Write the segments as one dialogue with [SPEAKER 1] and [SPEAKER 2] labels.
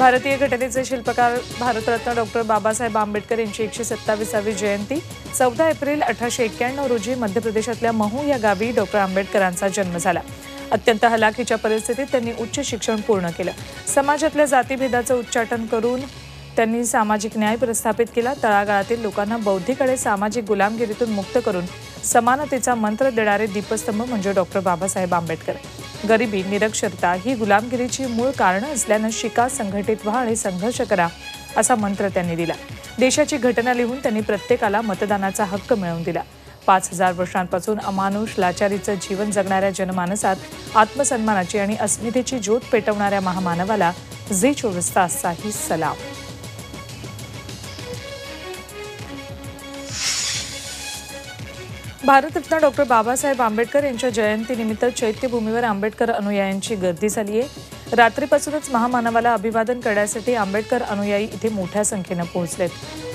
[SPEAKER 1] भारतीय घटनेचे शिल्पकार भारतरत्न डॉक्टर बाबासाहेब आंबेडकर यांची एकशे सत्तावीसावी जयंती चौदा एप्रिल अठराशे एक्क्याण्णव रोजी मध्य प्रदेशातल्या महू या गावी डॉक्टर आंबेडकरांचा जन्म झाला. अत्यंत हलाखीच्या परिस्थितीत त्यांनी उच्च शिक्षण पूर्ण केलं. समाजातल्या जातीभेदाचं उच्चाटन करून त्यांनी सामाजिक न्याय प्रस्थापित केला. तळागाळातील लोकांना बौद्धिक आणि सामाजिक गुलामगिरीतून मुक्त करून समानतेचा मंत्र देणारे दीपस्तंभ म्हणजे डॉक्टर बाबासाहेब आंबेडकर. गरिबी निरक्षरता ही गुलामगिरीची मूळ कारणं असल्यानं शिका संघटित व्हा आणि संघर्ष करा असा मंत्र त्यांनी दिला. देशाची घटना लिहून त्यांनी प्रत्येकाला मतदानाचा हक्क मिळवून दिला. पाच हजार वर्षांपासून अमानुष लाचारीचं जीवन जगणाऱ्या जनमानसात आत्मसन्मानाची आणि अस्मितेची ज्योत पेटवणाऱ्या महामानवाला झी चोवीस तासचाही सलाम. भारतरत्न डॉक्टर बाबासाहेब आंबेडकर यांच्या जयंतीनिमित्त चैत्यभूमीवर आंबेडकर अनुयायांची गर्दी झाली आहे. रात्रीपासूनच महामानवाला अभिवादन करण्यासाठी आंबेडकर अनुयायी इथे मोठ्या संख्येनं पोहोचलेत.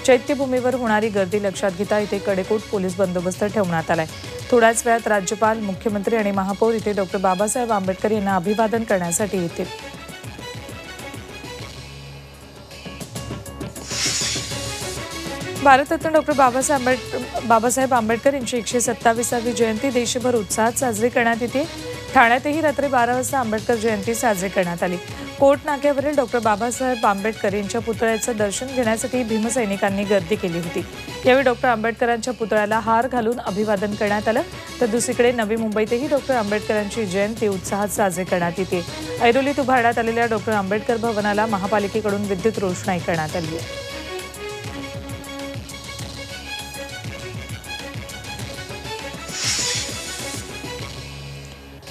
[SPEAKER 1] चैत्यभूमीवर होणारी गर्दी लक्षात घेता इथे कडेकोट पोलीस बंदोबस्त ठेवण्यात आलाय. थोड्याच वेळात राज्यपाल मुख्यमंत्री आणि महापौर इथे डॉक्टर बाबासाहेब आंबेडकर यांना अभिवादन करण्यासाठी येतील. भारतरत्न डॉक्टर बाबासाहेब आंबेडकर बाबासाहेब आंबेडकर यांची एकशे सत्तावीसावी जयंती देशभर उत्साहात साजरी करण्यात येते. ठाण्यातही रात्री बारा वाजता आंबेडकर जयंती साजरी करण्यात आली. कोट नाक्यावरील डॉक्टर बाबासाहेब आंबेडकर यांच्या पुतळ्याचं दर्शन घेण्यासाठी भीमसैनिकांनी गर्दी केली होती. यावेळी डॉक्टर आंबेडकरांच्या पुतळ्याला हार घालून अभिवादन करण्यात आलं. तर दुसरीकडे नवी मुंबईतही डॉक्टर आंबेडकरांची जयंती उत्साहात साजरी करण्यात येते. ऐरोलीत उभारण्यात आलेल्या डॉक्टर आंबेडकर भवनाला महापालिकेकडून विद्युत रोषणाई करण्यात आली आहे.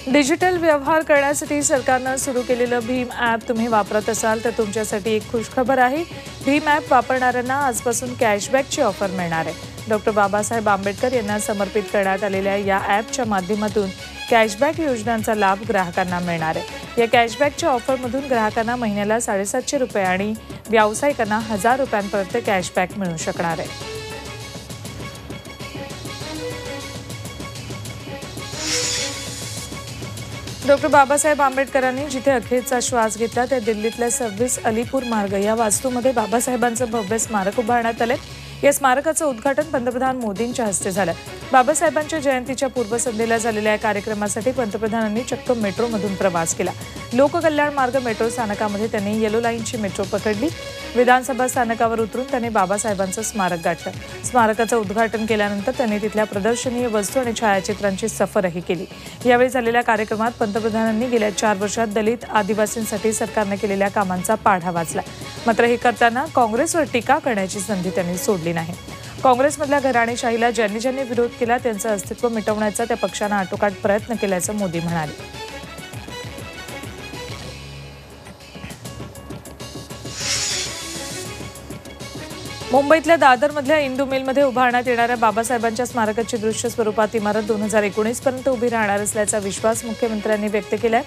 [SPEAKER 1] डिजिटल व्यवहार करण्यासाठी सरकारनं सुरू केलेलं भीम ॲप तुम्ही वापरत असाल तर तुमच्यासाठी एक खुशखबर आहे. भीम ॲप वापरणाऱ्यांना आजपासून कॅशबॅकची ऑफर मिळणार आहे. डॉक्टर बाबासाहेब आंबेडकर यांना समर्पित करण्यात आलेल्या या ॲपच्या माध्यमातून कॅशबॅक योजनांचा लाभ ग्राहकांना मिळणार आहे. या कॅशबॅकच्या ऑफरमधून ग्राहकांना महिन्याला साडेसातशे रुपये आणि व्यावसायिकांना हजार रुपयांपर्यंत कॅशबॅक मिळू शकणार आहे. डॉक्टर बाबासाहेब आंबेडकरांनी जिथे अखेरचा श्वास घेतला त्या दिल्लीतल्या सव्वीस अलीपूर मार्ग या वास्तूमध्ये बाबासाहेबांचं भव्य स्मारक उभारण्यात आले या स्मारकाचं उद्घाटन पंतप्रधान मोदींच्या हस्ते झालं. बाबासाहेबांच्या जयंतीच्या पूर्वसंध्येला झालेल्या या कार्यक्रमासाठी पंतप्रधानांनी चक्क मेट्रोमधून प्रवास केला. लोककल्याण मार्ग मेट्रो स्थानकामध्ये त्यांनी येलो लाईनची मेट्रो पकडली. विधानसभा स्थानकावर उतरून त्यांनी बाबासाहेबांचं स्मारक गाठलं. स्मारकाचं उद्घाटन केल्यानंतर त्यांनी तिथल्या प्रदर्शनीय वस्तू आणि छायाचित्रांची सफरही केली. यावेळी झालेल्या कार्यक्रमात पंतप्रधानांनी गेल्या चार वर्षात दलित आदिवासींसाठी सरकारनं केलेल्या कामांचा पाढा वाचला. मात्र हे करताना काँग्रेसवर टीका करण्याची संधी त्यांनी सोडली नाही. काँग्रेसमधल्या घराणेशाहीला ज्यांनी ज्यांनी विरोध केला त्यांचं अस्तित्व मिटवण्याचा त्या पक्षानं आटोकाट प्रयत्न केल्याचं मोदी म्हणाले. मुंबईतल्या दादरमधल्या इंदू मिलमध्ये उभारण्यात येणाऱ्या बाबासाहेबांच्या स्मारकाची दृश्य स्वरूपात इमारत दोन हजार एकोणीस पर्यंत उभी राहणार असल्याचा विश्वास मुख्यमंत्र्यांनी व्यक्त केलाय.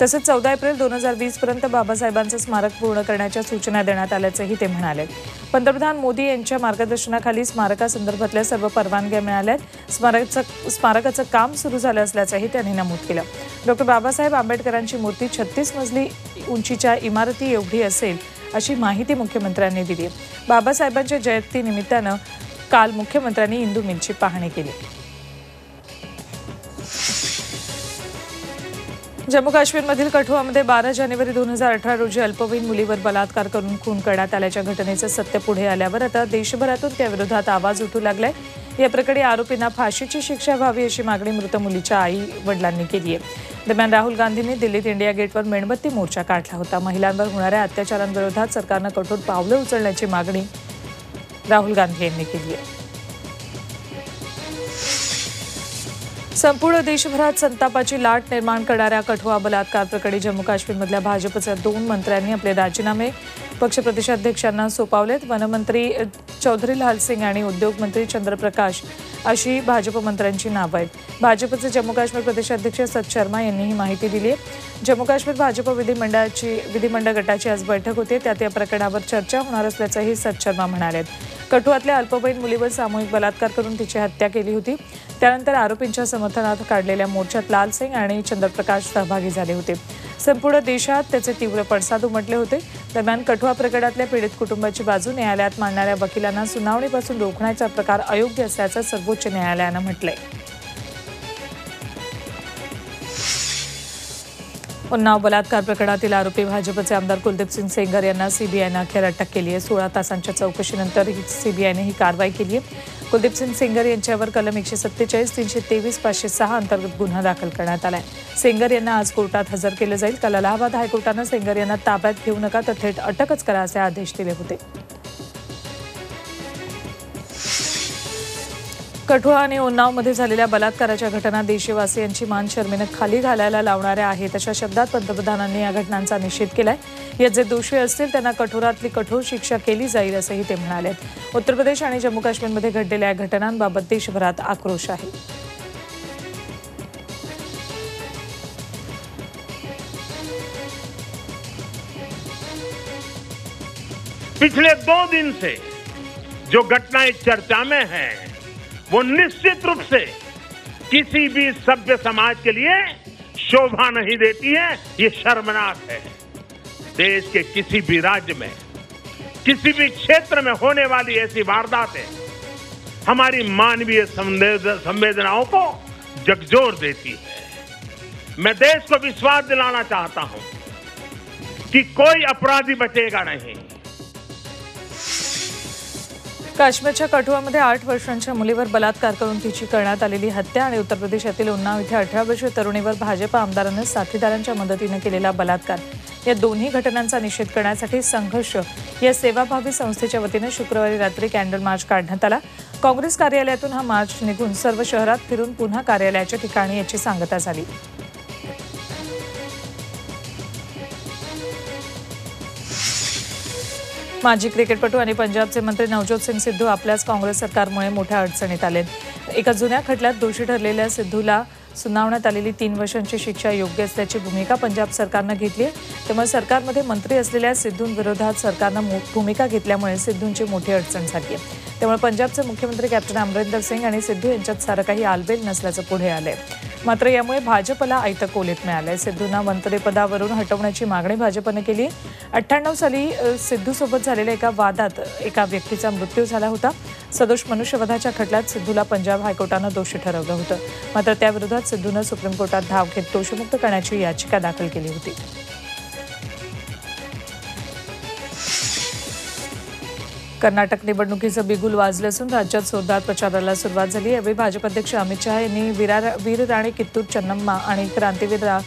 [SPEAKER 1] तसंच चौदा एप्रिल दोन हजार वीस पर्यंत बाबासाहेबांचं स्मारक पूर्ण करण्याच्या सूचना देण्यात आल्याचंही ते म्हणाले. पंतप्रधान मोदी यांच्या मार्गदर्शनाखाली स्मारकासंदर्भातल्या सर्व परवानग्या मिळाल्या स्मारकाचं स्मारकाचं काम सुरू झालं असल्याचंही त्यांनी नमूद केलं. डॉक्टर बाबासाहेब आंबेडकरांची मूर्ती छत्तीस मजली उंचीच्या इमारती एवढी असेल अशी माहिती मुख्यमंत्र्यांनी दिली. बाबासाहेबांच्या जयंतीनिमित्तानं काल मुख्यमंत्र्यांनी इंदू मिलची पाहणी केली. जम्मू काश्मीरमधील कठुआमध्ये बारा जानेवारी दोन हजार अठरा रोजी अल्पवयीन मुलीवर बलात्कार करून खून करण्यात आल्याच्या घटनेचं सत्य पुढे आल्यावर आता देशभरातून त्याविरोधात आवाज उठू लागलाय. या प्रकरणी आरोपींना फाशीची शिक्षा व्हावी अशी मागणी मृत मुलीच्या आई वडिलांनी केली आहे दरम्यान राहुल गांधींनी दिल्लीत इंडिया गेटवर मेणबत्ती मोर्चा काढला होता. महिलांवर होणाऱ्या अत्याचारांविरोधात सरकारनं कठोर पावलं उचलण्याची मागणी राहुल गांधी यांनी केली आहे. संपूर्ण देशभरात संतापाची लाट निर्माण करणाऱ्या कठुआ बलात्कार प्रकरणी जम्मू काश्मीरमधल्या भाजपच्या दोन मंत्र्यांनी आपले राजीनामे पक्ष प्रदेशाध्यक्षांना सोपावलेत. वनमंत्री चौधरी लाल सिंग आणि उद्योगमंत्री चंद्रप्रकाश अशी भाजप मंत्र्यांची नावं आहेत. भाजपचे जम्मू काश्मीर प्रदेशाध्यक्ष सत शर्मा यांनी ही माहिती दिली आहे. जम्मू काश्मीर भाजप विधिमंडळाची विधिमंडळ गटाची आज बैठक होते. त्यात या प्रकरणावर चर्चा होणार असल्याचंही सत शर्मा म्हणाले कठुआतल्या अल्पवयीन मुलीवर सामूहिक बलात्कार करून तिची हत्या केली होती. त्यानंतर आरोपींच्या समर्थनात काढलेल्या मोर्चात लाल सिंग आणि चंद्रप्रकाश सहभागी झाले होते. संपूर्ण देशात त्याचे तीव्र पडसाद उमटले होते. दरम्यान कठुआ प्रकरणातल्या पीडित कुटुंबाची बाजू न्यायालयात मांडणाऱ्या वकिलांना सुनावणीपासून रोखण्याचा प्रकार अयोग्य असल्याचं सर्वोच्च न्यायालयानं म्हटलंय. उन्नाव बलात्कार प्रकरणातील आरोपी भाजपचे आमदार कुलदीप सिंग सेंगर यांना सीबीआयनं अखेर अटक केली आहे. सोळा तासांच्या चौकशीनंतर ही सीबीआयने ही कारवाई केली आहे. कुलदीप सिंग सेंगर यांच्यावर कलम एकशे सत्तेचाळीस तीनशे तेवीस पाचशे सहा अंतर्गत गुन्हा दाखल करण्यात आला आहे सेंगर यांना आज कोर्टात हजर केलं जाईल. काल अलाहाबाद हायकोर्टानं सेंगर यांना ताब्यात घेऊ नका तर थेट अटकच करा असे आदेश दिले होते. कठुआ आणि उन्नावमध्ये झालेल्या बलात्काराच्या घटना देशवासियांची मान शर्मेनं खाली घालायला लावणाऱ्या आहेत अशा शब्दात पंतप्रधानांनी या घटनांचा निषेध केलाय. यात जे दोषी असतील त्यांना कठोरातली कठोर शिक्षा केली जाईल असंही ते म्हणाले उत्तर प्रदेश आणि जम्मू काश्मीरमध्ये घडलेल्या या घटनांबाबत देशभरात आक्रोश आहे.
[SPEAKER 2] पिछले दो दिन से जो घटनाएं चर्चा में हैं वो निश्चित रूप से किसी भी सभ्य समाज के लिए शोभा नहीं देती है, ये शर्मनाक है। देश के किसी भी राज्य में, किसी भी क्षेत्र में होने वाली ऐसी वारदातें हमारी मानवीय संवेदनाओं को जगजोर देती है। मैं देश को विश्वास दिलाना चाहता हूँ कि कोई अपराधी बचेगा नहीं।
[SPEAKER 1] काश्मीरच्या कठुआमध्ये आठ वर्षांच्या मुलीवर बलात्कार करून तिची करण्यात आलेली हत्या आणि उत्तर प्रदेशातील उन्नाव इथे अठरा वर्षीय तरुणीवर भाजपा आमदारानं साथीदारांच्या मदतीनं केलेला बलात्कार. या दोन्ही घटनांचा निषेध करण्यासाठी संघर्ष या सेवाभावी संस्थेच्या वतीनं शुक्रवारी रात्री कॅन्डल मार्च काढण्यात आला. काँग्रेस कार्यालयातून हा मार्च निघून सर्व शहरात फिरून पुन्हा कार्यालयाच्या ठिकाणी याची सांगता झाली. माजी क्रिकेटपटू आणि पंजाबचे मंत्री नवज्योत सिंग सिद्धू आपल्याच काँग्रेस सरकारमुळे मोठ्या अडचणीत आले. एका जुन्या खटल्यात दोषी ठरलेल्या सिद्धूला सुनावण्यात आलेली तीन वर्षांची शिक्षा योग्य असल्याची भूमिका पंजाब सरकारनं घेतली आहे. त्यामुळे सरकारमध्ये मंत्री असलेल्या सिद्धूंविरोधात सरकारनं भूमिका घेतल्यामुळे सिद्धूंची मोठी अडचण झाली आहे. त्यामुळे पंजाबचे मुख्यमंत्री कॅप्टन अमरिंदर सिंग आणि सिद्धू यांच्यात सारं काही आलबेल नसल्याचं पुढे आलं आहे मात्र यामुळे भाजपला आयतं कोलीत मिळालंय. सिद्धूंना मंत्रिपदावरून हटवण्याची मागणी भाजपनं केली. अठ्ठ्याण्णव साली सिद्धूसोबत झालेल्या एका वादात एका व्यक्तीचा मृत्यू झाला होता. सदोष मनुष्यवधाच्या खटल्यात सिद्धूला पंजाब हायकोर्टानं दोषी ठरवलं होतं. मात्र त्याविरोधात सिद्धूनं सुप्रीम कोर्टात धाव घेत दोषमुक्त करण्याची याचिका दाखल केली होती. कर्नाटक निवडणुकीचं बिगुल वाजलं असून राज्यात जोरदार प्रचाराला सुरुवात झाली. यावेळी भाजप अध्यक्ष अमित शहा यांनी वीरा वीरराणी कित्तूर चन्नम्मा आणि क्रांतीवीर रा-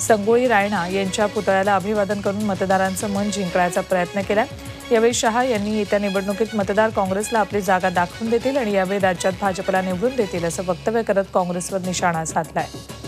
[SPEAKER 1] संगोळी रायणा यांच्या पुतळ्याला अभिवादन करून मतदारांचं मन जिंकण्याचा प्रयत्न केला. यावेळी शहा यांनी येत्या निवडणुकीत मतदार काँग्रेसला आपली जागा दाखवून देतील आणि यावेळी राज्यात भाजपला निवडून देतील असं वक्तव्य करत काँग्रेसवर निशाणा साधला आहे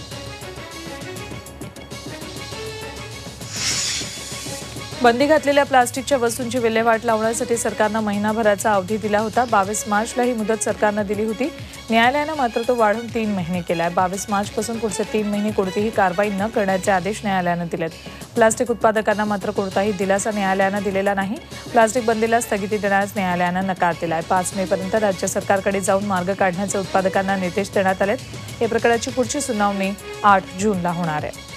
[SPEAKER 1] बंदी घातलेल्या प्लास्टिकच्या वस्तूंची विल्हेवाट लावण्यासाठी सरकारनं महिनाभराचा अवधी दिला होता. बावीस मार्चला ही मुदत सरकारनं दिली होती. न्यायालयानं मात्र तो वाढून तीन महिने केला आहे बावीस मार्चपासून पुढचे तीन महिने कोणतीही कारवाई न करण्याचे आदेश न्यायालयानं दिलेत. प्लास्टिक उत्पादकांना मात्र कोणताही दिलासा न्यायालयानं दिलेला नाही. प्लास्टिक बंदीला स्थगिती देण्यास न्यायालयानं नकार दिला आहे पाच मेपर्यंत राज्य सरकारकडे जाऊन मार्ग काढण्याचे उत्पादकांना निर्देश देण्यात आलेत. या प्रकरणाची पुढची सुनावणी आठ जूनला होणार आहे.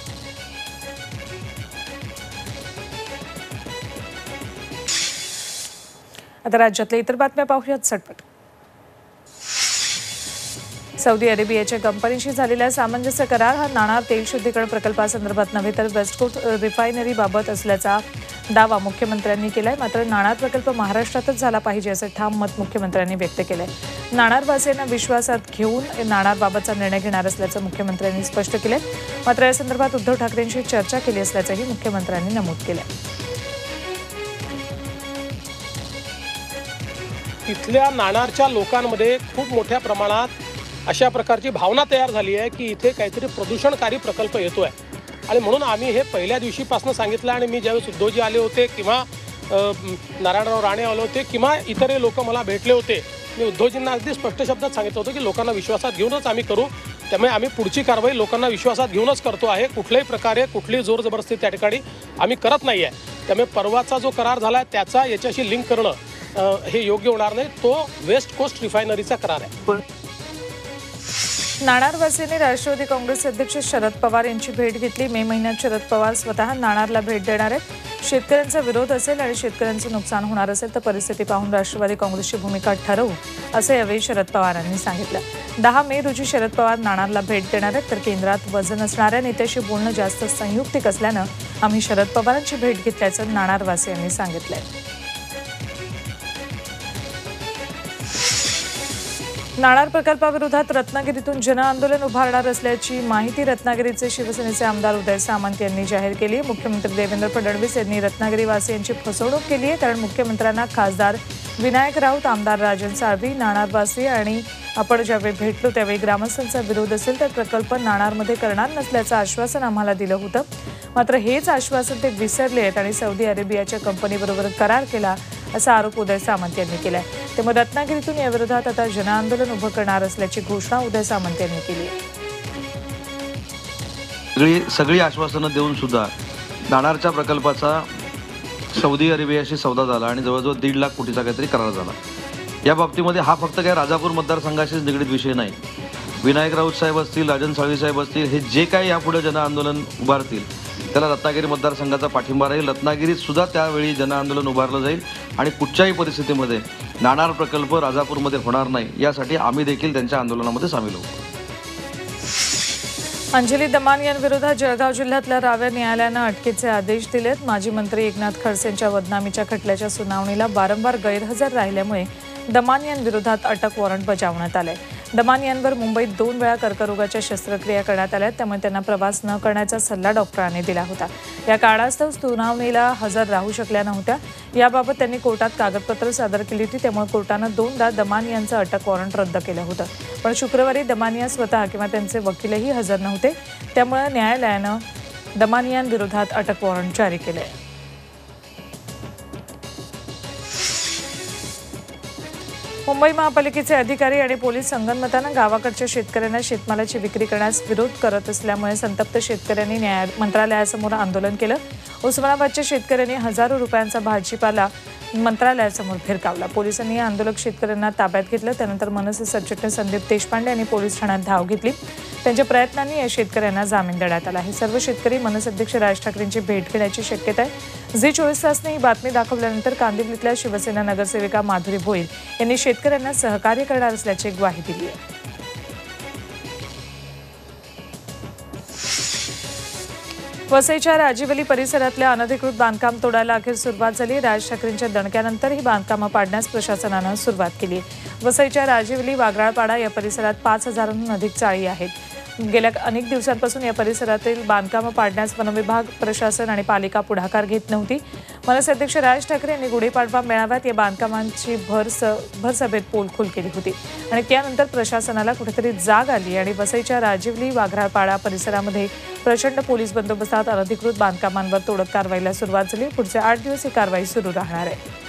[SPEAKER 1] आता राज्यातल्या इतर बातम्या पाहूयात झटपट सौदी अरेबियाच्या कंपनीशी झालेला सामंजस्य करार हा नाणार तेल शुद्धीकरण प्रकल्पासंदर्भात नव्हे तर वेस्टकोट रिफायनरीबाबत असल्याचा दावा मुख्यमंत्र्यांनी केलाय. मात्र नाणार प्रकल्प महाराष्ट्रातच झाला पाहिजे असं ठाम मत मुख्यमंत्र्यांनी व्यक्त केलंय. नाणारवासियांना विश्वासात घेऊन नाणारबाबतचा निर्णय घेणार असल्याचं मुख्यमंत्र्यांनी स्पष्ट केलंय. मात्र या संदर्भात उद्धव ठाकरेंशी चर्चा केली असल्याचंही मुख्यमंत्र्यांनी नमूद केलंय.
[SPEAKER 3] तिथल्या नाणारच्या लोकांमध्ये खूप मोठ्या प्रमाणात अशा प्रकारची भावना तयार झाली आहे की इथे काहीतरी प्रदूषणकारी प्रकल्प येतो आहे आणि म्हणून आम्ही हे पहिल्या दिवशीपासून सांगितलं आणि मी ज्यावेळेस उद्धवजी आले होते किंवा नारायणराव राणे आले होते किंवा इतरही लोक मला भेटले होते मी उद्धवजींना अगदी स्पष्ट शब्दात सांगितलं होतं की लोकांना विश्वासात घेऊनच आम्ही करू. त्यामुळे आम्ही पुढची कारवाई लोकांना विश्वासात घेऊनच करतो आहे. कुठल्याही प्रकारे कुठलीही जोर जबरदस्ती त्या ठिकाणी आम्ही करत नाही आहे त्यामुळे परवाचा जो करार झाला आहे त्याचा याच्याशी लिंक करणं हे योग्य होणार नाही. तो वेस्ट कोस्ट रिफायनरीचा करार आहे.
[SPEAKER 1] नाणारवासीयांनी राष्ट्रवादी काँग्रेस अध्यक्ष शरद पवार यांची भेट घेतली. मे महिन्यात शरद पवार स्वतः नाणारला भेट देणार आहेत. शेतकऱ्यांचा विरोध असेल आणि शेतकऱ्यांचं नुकसान होणार असेल तर परिस्थिती पाहून राष्ट्रवादी काँग्रेसची भूमिका ठरवू असं यावेळी शरद पवारांनी सांगितलं. दहा मे रोजी शरद पवार नाणारला भेट देणार आहेत तर केंद्रात वजन असणाऱ्या नेत्याशी बोलणं जास्त संयुक्तिक असल्यानं आम्ही शरद पवारांची भेट घेतल्याचं नाणारवासियांनी सांगितलंय. नाणार प्रकल्पाविरोधात रत्नागिरीतून जनआंदोलन उभारणार असल्याची माहिती रत्नागिरीचे शिवसेनेचे आमदार उदय सामंत यांनी जाहीर केली. मुख्यमंत्री देवेंद्र फडणवीस यांनी रत्नागिरीवासियांची फसवणूक केली आहे. कारण मुख्यमंत्र्यांना खासदार विनायक राऊत आमदार राजन साळवी नाणारवासी आणि आपण ज्यावेळी भेटलो त्यावेळी ग्रामस्थांचा विरोध असेल तर प्रकल्प नाणारमध्ये करणार नसल्याचं आश्वासन आम्हाला दिलं होतं. मात्र हेच आश्वासन ते विसरले आहेत आणि सौदी अरेबियाच्या कंपनीबरोबर करार केला असा आरोप उदय सामंत यांनी केला आहे त्यामुळे रत्नागिरीतून याविरोधात आता जनआंदोलन उभं करणार असल्याची घोषणा उदय सामंत यांनी केली आहे.
[SPEAKER 4] सगळी सगळी आश्वासनं देऊन सुद्धा नाणारच्या प्रकल्पाचा सौदी अरेबियाशी सौदा झाला आणि जवळजवळ दीड लाख कोटीचा काहीतरी करार झाला. या बाबतीमध्ये हा फक्त काय राजापूर मतदारसंघाशीच निगडीत विषय नाही. विनायक राऊत साहेब असतील राजन साळवी साहेब असतील हे जे काही यापुढे जनआंदोलन उभारतील त्याला रत्नागिरी मतदारसंघाचा पाठिंबा राहील. रत्नागिरीत सुद्धा त्यावेळी जनआंदोलन उभारलं जाईल आणि कुठच्याही परिस्थितीमध्ये नाणार प्रकल्प राजापूरमध्ये होणार नाही यासाठी आम्ही देखील त्यांच्या आंदोलनामध्ये सामील होऊ.
[SPEAKER 1] अंजली दमान यांविरोधात जळगाव जिल्ह्यातल्या राव्या न्यायालयानं अटकेचे आदेश दिलेत. माजी मंत्री एकनाथ खडसेंच्या बदनामीच्या खटल्याच्या सुनावणीला वारंवार गैरहजर राहिल्यामुळे दमान यांविरोधात अटक वॉरंट बजावण्यात आलंय. दमान यांवर मुंबईत दोन वेळा कर्करोगाच्या शस्त्रक्रिया करण्यात आल्या त्यामुळे त्यांना प्रवास न करण्याचा सल्ला डॉक्टरांनी दिला होता. या काळास्तव सुनावणीला हजर राहू शकल्या नव्हत्या. याबाबत त्यांनी कोर्टात कागदपत्र सादर केली होती. त्यामुळे कोर्टानं दोनदा दमान यांचं अटक वॉरंट रद्द केलं होतं. पण शुक्रवारी दमानिया स्वतः किंवा त्यांचे वकीलही हजर नव्हते. त्यामुळे न्यायालयानं दमानियांविरोधात अटक वॉरंट जारी केलं आहे मुंबई महापालिकेचे अधिकारी आणि पोलीस संगनमतानं गावाकडच्या शेतकऱ्यांना शेतमालाची विक्री करण्यास विरोध करत असल्यामुळे संतप्त शेतकऱ्यांनी न्याय मंत्रालयासमोर आंदोलन केलं. उस्मानाबादच्या शेतकऱ्यांनी हजारो रुपयांचा भाजीपाला मंत्रालयासमोर फिरकावला. पोलिसांनी या आंदोलक शेतकऱ्यांना ताब्यात घेतलं. त्यानंतर मनसे सरचिटणीस संदीप देशपांडे यांनी पोलीस ठाण्यात धाव घेतली. त्यांच्या प्रयत्नांनी या शेतकऱ्यांना जामीन देण्यात आला आहे. सर्व शेतकरी मनस अध्यक्ष राज ठाकरेंची भेट घेण्याची शक्यता आहे. झी चोवीस तासने ही बातमी दाखवल्यानंतर कांदिवलीतल्या शिवसेना नगरसेविका माधुरी भोईर यांनी शेतकऱ्यांना सहकार्य करणार असल्याची ग्वाही दिली आहे. वसईच्या राजीवली परिसरातल्या अनधिकृत बांधकाम तोडायला अखेर सुरुवात झाली राज ठाकरेंच्या दणक्यानंतर ही बांधकामं पाडण्यास प्रशासनानं सुरुवात केली वसईच्या राजीवली वागराळपाडा या परिसरात पाच हजारांहून अधिक चाळी आहेत. गेल्या अनेक दिवसांपासून या परिसरातील बांधकामं पाडण्यास वनविभाग प्रशासन आणि पालिका पुढाकार घेत नव्हती. मनसे अध्यक्ष राज ठाकरे यांनी गुढीपाडवा मेळाव्यात या बांधकामांची भर स भर सभेत पोलखोल केली होती. आणि त्यानंतर प्रशासनाला कुठेतरी जाग आली आणि वसईच्या राजीवली वाघराळपाडा परिसरामध्ये प्रचंड पोलीस बंदोबस्तात अनधिकृत बांधकामांवर तोडक कारवाईला सुरुवात झाली. पुढचे आठ दिवस ही कारवाई सुरू राहणार आहे.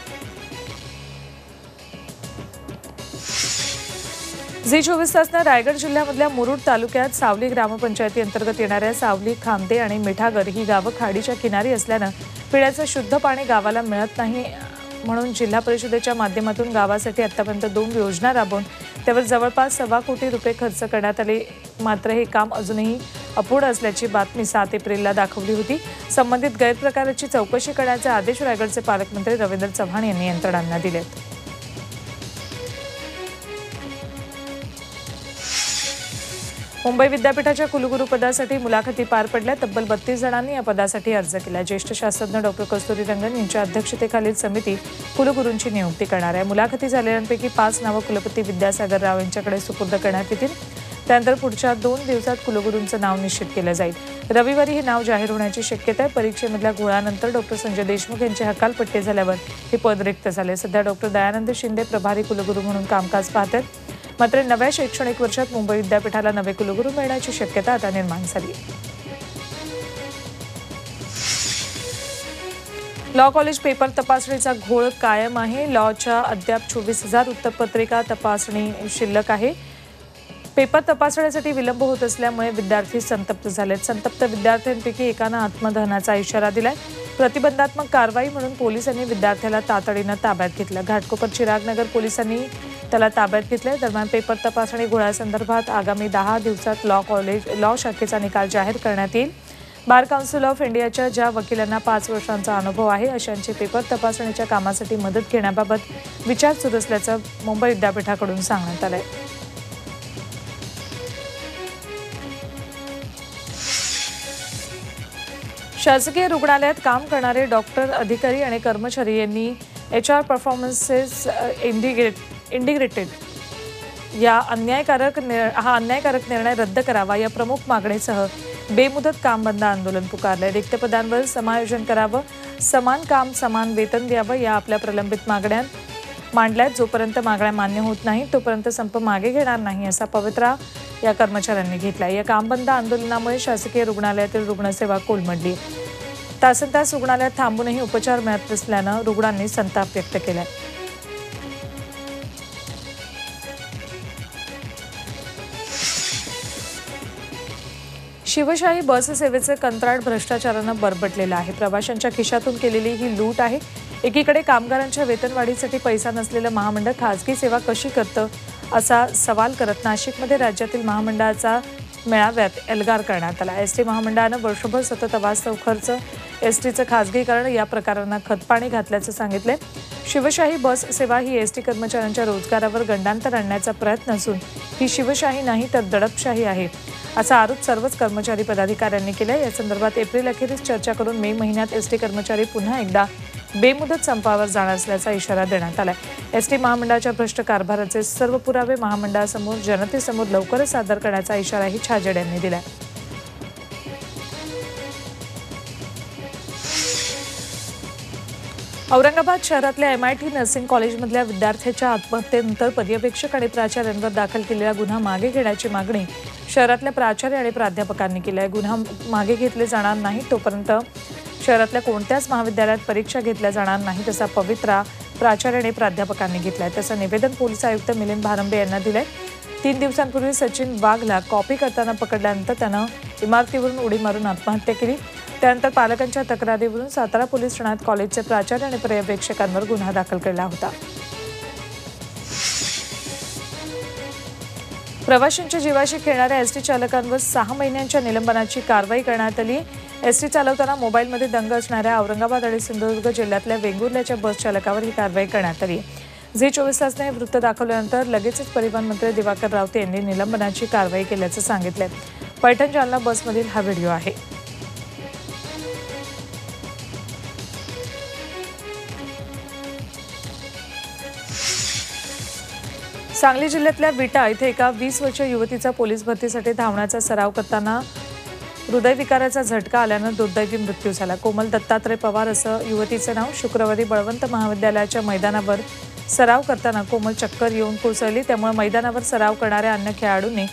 [SPEAKER 1] झी चोवीस तासनं रायगड जिल्ह्यामधल्या मुरुड तालुक्यात सावली ग्रामपंचायती अंतर्गत येणाऱ्या सावली खामदे आणि मिठागर ही गावं खाडीच्या किनारी असल्यानं पिण्याचं शुद्ध पाणी गावाला मिळत नाही म्हणून जिल्हा परिषदेच्या माध्यमातून गावासाठी आतापर्यंत दोन योजना राबवून त्यावर जवळपास सव्वा कोटी रुपये खर्च करण्यात आले. मात्र हे काम अजूनही अपूर्ण असल्याची बातमी सात एप्रिलला दाखवली होती. संबंधित गैरप्रकाराची चौकशी करण्याचे आदेश रायगडचे पालकमंत्री रवींद्र चव्हाण यांनी यंत्रणांना दिलेत. मुंबई विद्यापीठाच्या कुलगुरुपदासाठी मुलाखती पार पडल्या. तब्बल बत्तीस जणांनी या पदासाठी अर्ज केला. ज्येष्ठ शास्त्रज्ञ डॉक्टर कस्तुरी रंगन यांच्या अध्यक्षतेखालील समिती कुलगुरूंची नियुक्ती करणार आहे. मुलाखती झालेल्यांपैकी पाच नावं कुलपती विद्यासागर राव यांच्याकडे सुपूर्द करण्यात येतील. त्यानंतर पुढच्या दोन दिवसात कुलगुरूंचं नाव निश्चित केलं जाईल. रविवारी हे नाव जाहीर होण्याची शक्यता आहे. परीक्षेमधल्या घोळानंतर डॉक्टर संजय देशमुख यांचे हकालपट्टी झाल्यावर हे पद रिक्त झाले. सध्या डॉक्टर दयानंद शिंदे प्रभारी कुलगुरू म्हणून कामकाज पाहतात. मात्र नव्या शैक्षणिक वर्षात मुंबई विद्यापीठाला नवे कुलगुरू मिळण्याची शक्यता आता निर्माण झाली आहे. लॉ कॉलेज पेपर तपासणीचा घोळ कायम आहे. लॉच्या अद्याप चोवीस हजार उत्तरपत्रिका तपासणी शिल्लक आहे. पेपर तपासण्यासाठी विलंब होत असल्यामुळे विद्यार्थी संतप्त झालेत. संतप्त विद्यार्थ्यांपैकी एकानं आत्मदहनाचा इशारा दिलाय. प्रतिबंधात्मक कारवाई म्हणून पोलिसांनी विद्यार्थ्याला तातडीनं ताब्यात घेतलं. घाटकोपर चिरागनगर पोलिसांनी त्याला ताब्यात घेतले दरम्यान पेपर तपासणी घोळ्यासंदर्भात आगामी दहा दिवसात लॉ कॉलेज लॉ शाखेचा निकाल जाहीर करण्यात येईल. बार काउन्सिल ऑफ इंडियाच्या ज्या वकिलांना पाच वर्षांचा अनुभव आहे अशांची पेपर तपासणीच्या कामासाठी मदत घेण्याबाबत विचार सुरू असल्याचं मुंबई विद्यापीठाकडून सांगण्यात आलंय. शासकीय रुग्णालयात काम करणारे डॉक्टर अधिकारी आणि कर्मचारी यांनी एच आर परफॉर्मन्सेस इंडिगेट इंडिग्रेटेड या अन्यायकारक निर हा अन्यायकारक निर्णय रद्द करावा या प्रमुख मागणीसह बेमुदत काम बंद आंदोलन पुकारलंय. रिक्त पदांवर समायोजन करावं समान काम समान वेतन द्यावं या आपल्या प्रलंबित मागण्या मांडल्यात. जोपर्यंत मागण्या मान्य होत नाही तोपर्यंत संप मागे घेणार नाही असा पवित्रा या कर्मचाऱ्यांनी घेतला या काम बंद आंदोलनामुळे शासकीय रुग्णालयातील रुग्णसेवा कोलमडली. तासन तास रुग्णालयात थांबूनही उपचार मिळत नसल्यानं रुग्णांनी संताप व्यक्त केलाय. शिवशाही बससेवेचे कंत्राट भ्रष्टाचारानं बरबटलेलं आहे. प्रवाशांच्या खिशातून केलेली ही लूट आहे. एकीकडे कामगारांच्या वेतनवाढीसाठी पैसा नसलेलं महामंडळ खासगी सेवा कशी करतं असा सवाल करत नाशिकमध्ये राज्यातील महामंडळाचा मेळाव्यात एल्गार करण्यात आला. एस टी महामंडळानं वर्षभर सतत अवास्तव खर्च एस टीचं खासगीकरण या प्रकारांना खतपाणी घातल्याचं सांगितलंय. शिवशाही बस सेवा ही एस टी कर्मचाऱ्यांच्या रोजगारावर गंडांतर आणण्याचा प्रयत्न असून ही शिवशाही नाही तर दडपशाही आहे. असा आरोप सर्वच कर्मचारी पदाधिकाऱ्यांनी केला या संदर्भात एप्रिल अखेरीस चर्चा करून मे महिन्यात एस टी कर्मचारी पुन्हा एकदा बेमुदत संपावर जाणार असल्याचा इशारा देण्यात आला एस टी महामंडळाच्या भ्रष्ट कारभाराचे सर्व पुरावे महामंडळासमोर जनतेसमोर लवकरच सादर करण्याचा इशाराही छाजेड यांनी दिलाय. औरंगाबाद शहरातल्या एम आय टी नर्सिंग कॉलेजमधल्या विद्यार्थ्याच्या आत्महत्येनंतर पर्यवेक्षक आणि प्राचार्यांवर दाखल केलेला गुन्हा मागे घेण्याची मागणी शहरातल्या प्राचार्य आणि प्राध्यापकांनी केली आहे गुन्हा मागे घेतले जाणार नाही तोपर्यंत शहरातल्या कोणत्याच महाविद्यालयात परीक्षा घेतल्या जाणार नाही तसा पवित्रा प्राचार्य आणि प्राध्यापकांनी घेतलाय. तसं निवेदन पोलीस आयुक्त मिलिंद भारंबे यांना दिलंय. तीन दिवसांपूर्वी सचिन वाघला कॉपी करताना पकडल्यानंतर त्यानं इमारतीवरून उडी मारून आत्महत्या केली. त्यानंतर पालकांच्या तक्रारीवरून सातारा पोलीस ठाण्यात कॉलेजचे प्राचार्य आणि पर्यवेक्षकांवर गुन्हा दाखल केला होता. प्रवाशांच्या जीवाशी खेळणाऱ्या एसटी चालकांवर सहा महिन्यांच्या निलंबनाची कारवाई करण्यात आली. एसटी चालवताना मोबाईलमध्ये दंग असणाऱ्या औरंगाबाद आणि सिंधुदुर्ग जिल्ह्यातल्या वेंगुर्ल्याच्या बस चालकावर ही कारवाई करण्यात आली. झी चोवीस तासने वृत्त दाखवल्यानंतर लगेचच परिवहन मंत्री दिवाकर रावते यांनी निलंबनाची कारवाई केल्याचं सांगितलं. पैठण जालना बसमधील हा व्हिडिओ आहे. सांगली जिल्ह्यातल्या विटा इथे एका वीस वर्षीय युवतीचा पोलीस भरतीसाठी धावण्याचा सराव करताना हृदयविकाराचा झटका आल्यानं दुर्दैवी मृत्यू झाला. कोमल दत्तात्रय पवार असं युवतीचं नाव शुक्रवारी बळवंत महाविद्यालयाच्या मैदानावर सराव करताना कोमल चक्कर येऊन कोसळली. त्यामुळे मैदानावर सराव करणाऱ्या अन्य खेळाडूंनी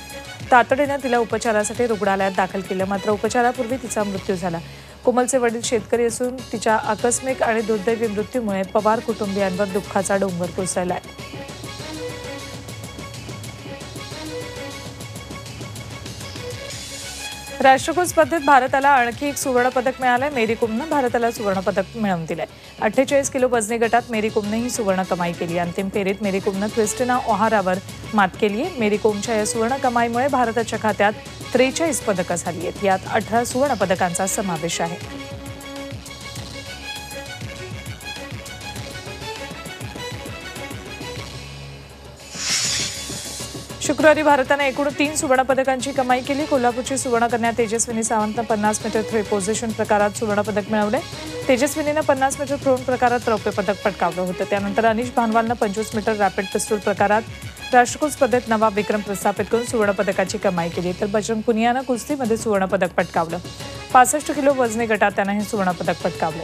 [SPEAKER 1] तातडीनं तिला उपचारासाठी रुग्णालयात दाखल केलं. मात्र उपचारापूर्वी तिचा मृत्यू झाला. कोमलचे वडील शेतकरी असून तिच्या आकस्मिक आणि दुर्दैवी मृत्यूमुळे पवार कुटुंबियांवर दुःखाचा डोंगर कोसळलाय. राष्ट्रकुल स्पर्धेत भारताला आणखी एक सुवर्णपदक मिळालंय. मेरी कोमनं भारताला सुवर्णपदक मिळवून दिलंय. अठ्ठेचाळीस किलो वजनी गटात मेरी कोमने ही सुवर्ण कमाई केली. अंतिम फेरीत मेरी कोमनं क्रिस्टिना ओहारावर मात केली आहे. मेरी कोमच्या या सुवर्ण कमाईमुळे भारताच्या खात्यात त्रेचाळीस पदकं झाली आहेत. यात अठरा सुवर्ण पदकांचा समावेश आहे. शुक्रवारी भारतानं एकूण तीन सुवर्णपदकांची कमाई केली. कोल्हापूरची सुवर्णकन्या तेजस्विनी सावंतनं पन्नास मीटर थ्री पोझिशन प्रकारात सुवर्णपदक मिळवले. तेजस्विनीनं पन्नास मीटर थ्रोन प्रकारात रौप्य पदक पटकावलं होतं. त्यानंतर अनिश भानवालनं पंचवीस मीटर रॅपिड पिस्तूल प्रकारात राष्ट्रकुल स्पर्धेत नवा विक्रम प्रस्थापित करून सुवर्णपदकाची कमाई केली. तर बजरंग पुनियानं कुस्तीमध्ये सुवर्णपदक पटकावलं. पासष्ट किलो वजनी गटात त्यानं हे सुवर्णपदक पटकावलं.